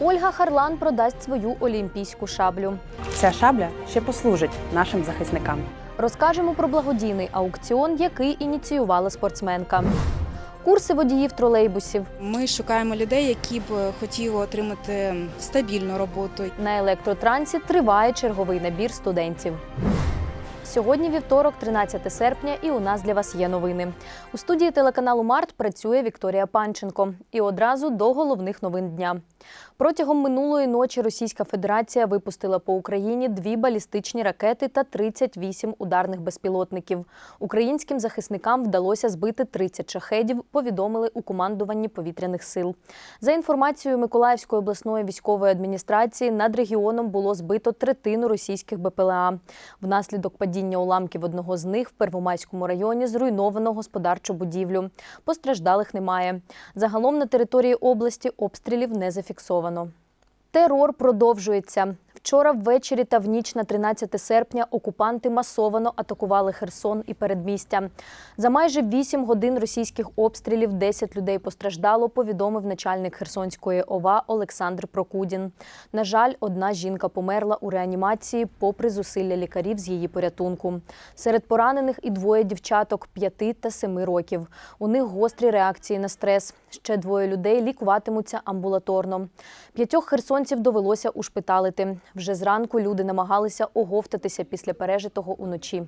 Ольга Харлан продасть свою олімпійську шаблю. Ця шабля ще послужить нашим захисникам. Розкажемо про благодійний аукціон, який ініціювала спортсменка. Курси водіїв тролейбусів Ми шукаємо людей, які б хотіли отримати стабільну роботу. на електротрансі триває черговий набір студентів. Сьогодні вівторок, 13 серпня, і у нас для вас є новини. У студії телеканалу Март працює Вікторія Панченко. І одразу до головних новин дня. Протягом минулої ночі Російська Федерація випустила по Україні дві балістичні ракети та 38 ударних безпілотників. Українським захисникам вдалося збити 30 шахедів, повідомили у командуванні повітряних сил. За інформацією Миколаївської обласної військової адміністрації, над регіоном було збито третину російських БПЛА. Внаслідок падіння уламків одного з них в Первомайському районі зруйновано господарчу будівлю. Постраждалих немає. Загалом на території області обстрілів не зафіксовано. Терор продовжується. Вчора ввечері та в ніч на 13 серпня окупанти масовано атакували Херсон і передмістя. За майже 8 годин російських обстрілів 10 людей постраждало, повідомив начальник Херсонської ОВА Олександр Прокудін. На жаль, одна жінка померла у реанімації попри зусилля лікарів з її порятунку. Серед поранених і двоє дівчаток 5 та 7 років. У них гострі реакції на стрес. Ще двоє людей лікуватимуться амбулаторно. П'ятьох херсонців довелося ушпиталити. Вже зранку люди намагалися оговтатися після пережитого уночі.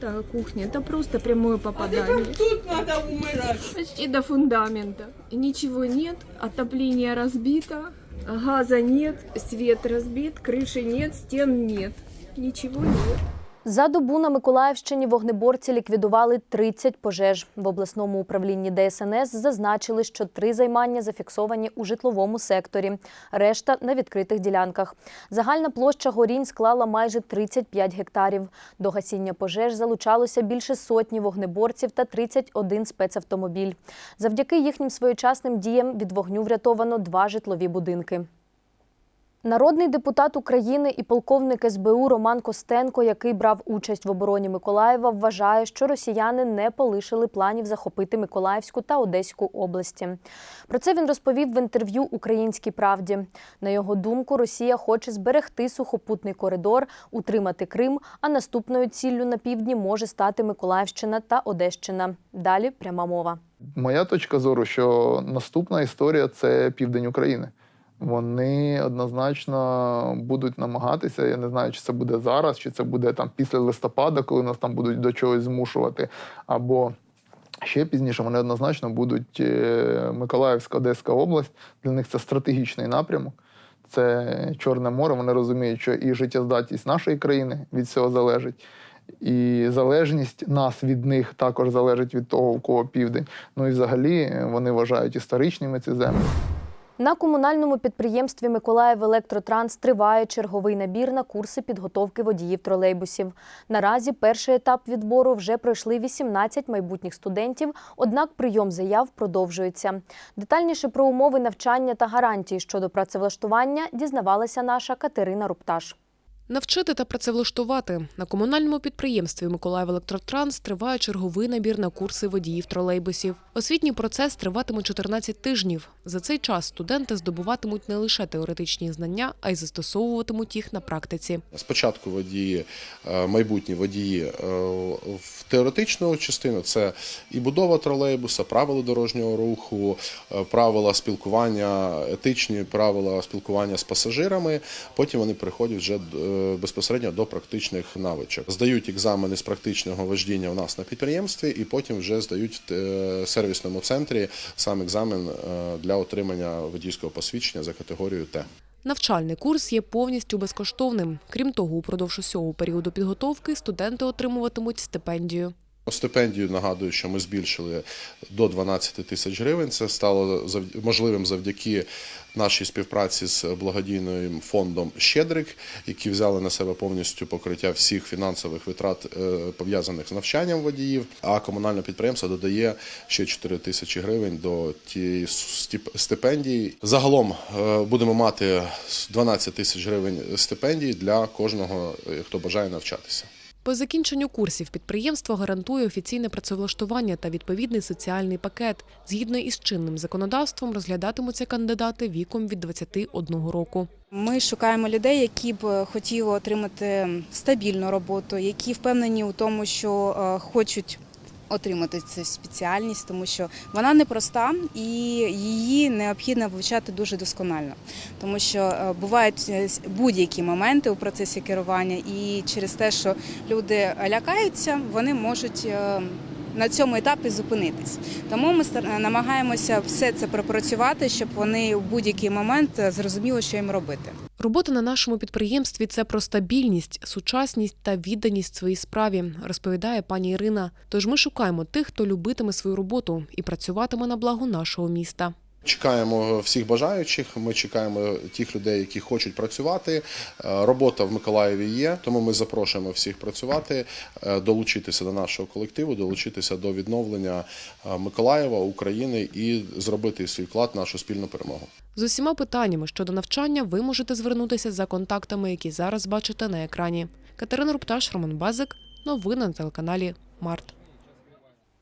Это кухня, это просто прямое попадание. Тут надо умирать. Почти до фундамента. И Ничего нет, отопление разбито, газа нет, свет разбит, крыши нет, стен нет. Ничего нет. За добу на Миколаївщині вогнеборці ліквідували 30 пожеж. В обласному управлінні ДСНС зазначили, що три займання зафіксовані у житловому секторі, решта на відкритих ділянках. Загальна площа горінь склала майже 35 гектарів. До гасіння пожеж залучалося більше сотні вогнеборців та 31 спецавтомобіль. Завдяки їхнім своєчасним діям від вогню врятовано два житлові будинки. Народний депутат України і полковник СБУ Роман Костенко, який брав участь в обороні Миколаєва, вважає, що росіяни не полишили планів захопити Миколаївську та Одеську області. Про це він розповів в інтерв'ю Українській правді. На його думку, Росія хоче зберегти сухопутний коридор, утримати Крим, а наступною ціллю на півдні може стати Миколаївщина та Одещина. Далі пряма мова. Моя точка зору, що наступна історія це південь України. Вони однозначно будуть намагатися. Я не знаю, чи це буде зараз, чи це буде там після листопада, коли нас там будуть до чогось змушувати, або ще пізніше вони однозначно будуть е, Миколаївська, Одеська область. Для них це стратегічний напрямок. Це Чорне море. Вони розуміють, що і життєздатність нашої країни від цього залежить. І залежність нас від них також залежить від того, у кого південь. Ну і взагалі вони вважають історичними ці землі. На комунальному підприємстві Миколаїв Електротранс триває черговий набір на курси підготовки водіїв тролейбусів. Наразі перший етап відбору вже пройшли 18 майбутніх студентів, однак прийом заяв продовжується. Детальніше про умови навчання та гарантії щодо працевлаштування дізнавалася наша Катерина Рупташ. Навчити та працевлаштувати на комунальному підприємстві Миколаїв Електротранс триває черговий набір на курси водіїв тролейбусів. Освітній процес триватиме 14 тижнів. За цей час студенти здобуватимуть не лише теоретичні знання, а й застосовуватимуть їх на практиці. Спочатку водії, е, майбутні водії е, в теоретичну частину це і будова тролейбуса, правила дорожнього руху, е, правила спілкування, етичні правила спілкування з пасажирами. Потім вони переходять вже е, безпосередньо до практичних навичок. Здають екзамени з практичного вождіння у нас на підприємстві, і потім вже здають в е, сервісному центрі сам екзамен е, для отримання водійського посвідчення за категорією Т. Навчальний курс є повністю безкоштовним. Крім того, упродовж усього періоду підготовки студенти отримуватимуть стипендію. Стипендію нагадую, що ми збільшили до 12 тисяч гривень. Це стало можливим завдяки нашій співпраці з благодійним фондом Щедрик, які взяли на себе повністю покриття всіх фінансових витрат е, пов'язаних з навчанням водіїв. А комунальне підприємство додає ще 4 тисячі гривень до тієї стипендії. Загалом е, будемо мати 12 тисяч гривень стипендій для кожного, е, хто бажає навчатися. По закінченню курсів підприємство гарантує офіційне працевлаштування та відповідний соціальний пакет. Згідно із чинним законодавством розглядатимуться кандидати віком від 21 року. Ми шукаємо людей, які б хотіли отримати стабільну роботу, які впевнені у тому, що е, хочуть отримати цю спеціальність, тому що вона непроста і її необхідно вивчати дуже досконально, тому що е, бувають е, будь-які моменти у процесі керування, і через те, що люди лякаються, вони можуть. Е, На цьому етапі зупинитись, тому ми стар- намагаємося все це пропрацювати, щоб вони у будь-який момент е, зрозуміли, що їм робити. Робота на нашому підприємстві це про стабільність, сучасність та відданість своїй справі, розповідає пані Ірина. Тож ми шукаємо тих, хто любитиме свою роботу і працюватиме на благо нашого міста. Чекаємо всіх бажаючих. Ми чекаємо тих людей, які хочуть працювати. Е, Робота в Миколаєві є, тому ми запрошуємо всіх працювати, е, долучитися до нашого колективу, долучитися до відновлення е, Миколаєва, України і зробити свій вклад нашу спільну перемогу. З усіма питаннями щодо навчання ви можете звернутися за контактами, які зараз бачите на екрані. Катерина Рупташ, Роман Базик. Новини на телеканалі Март.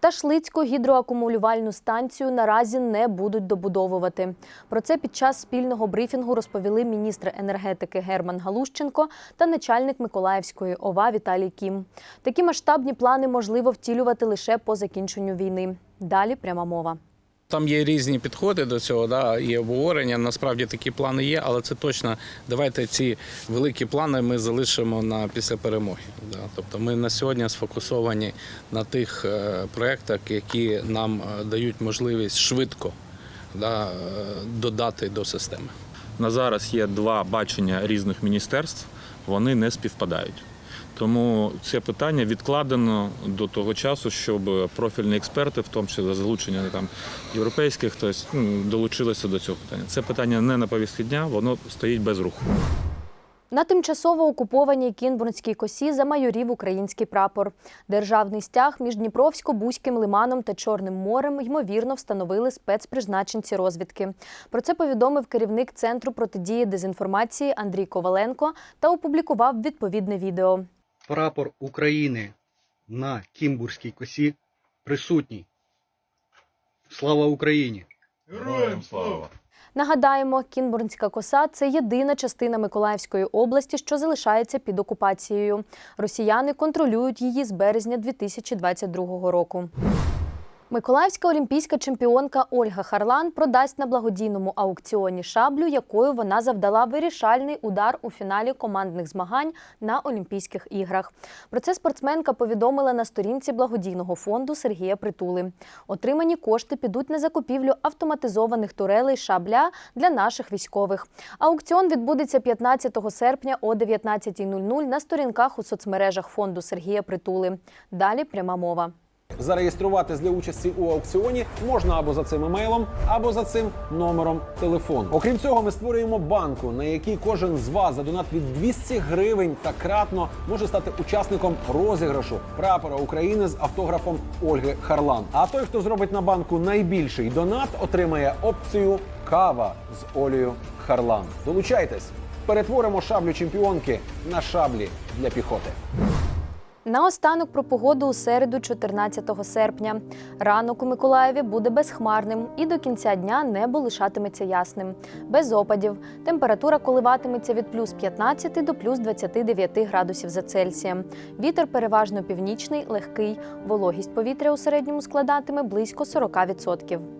Ташлицьку гідроакумулювальну станцію наразі не будуть добудовувати. Про це під час спільного брифінгу розповіли міністр енергетики Герман Галущенко та начальник Миколаївської ОВА Віталій Кім. Такі масштабні плани можливо втілювати лише по закінченню війни. Далі пряма мова. Там є різні підходи до цього, да, і обговорення. Насправді такі плани є, але це точно давайте ці великі плани ми залишимо на після перемоги. Да. Тобто ми на сьогодні сфокусовані на тих е, проєктах, які нам е, дають можливість швидко да, е, додати до системи. На зараз є два бачення різних міністерств, вони не співпадають. Тому це питання відкладено до того часу, щоб профільні експерти, в тому числі за залучення там європейських, тобто, ну, долучилися до цього питання. Це питання не на повістки дня, воно стоїть без руху. На тимчасово окупованій Кінбурнській косі замайорів український прапор. Державний стяг між Дніпровсько-Бузьким лиманом та Чорним морем ймовірно встановили спецпризначенці розвідки. Про це повідомив керівник центру протидії дезінформації Андрій Коваленко та опублікував відповідне відео. Прапор України на Кімбурзькій косі присутній. Слава Україні! Героям слава! Нагадаємо, Кінбурнська коса це єдина частина Миколаївської області, що залишається під окупацією. Росіяни контролюють її з березня 2022 року. Миколаївська олімпійська чемпіонка Ольга Харлан продасть на благодійному аукціоні шаблю, якою вона завдала вирішальний удар у фіналі командних змагань на Олімпійських іграх. Про це спортсменка повідомила на сторінці благодійного фонду Сергія Притули. Отримані кошти підуть на закупівлю автоматизованих турелей шабля для наших військових. Аукціон відбудеться 15 серпня о 19.00 на сторінках у соцмережах фонду Сергія Притули. Далі пряма мова. Зареєструватись для участі у аукціоні можна або за цим емейлом, або за цим номером телефону. Окрім цього, ми створюємо банку, на якій кожен з вас за донат від 200 гривень та кратно може стати учасником розіграшу прапора України з автографом Ольги Харлан. А той, хто зробить на банку найбільший донат, отримає опцію кава з Олею Харлан. Долучайтесь, перетворимо шаблю чемпіонки на шаблі для піхоти. Наостанок про погоду у середу, 14 серпня. Ранок у Миколаєві буде безхмарним і до кінця дня небо лишатиметься ясним. Без опадів. Температура коливатиметься від плюс 15 до плюс 29 градусів за Цельсієм. Вітер переважно північний, легкий. Вологість повітря у середньому складатиме близько 40%.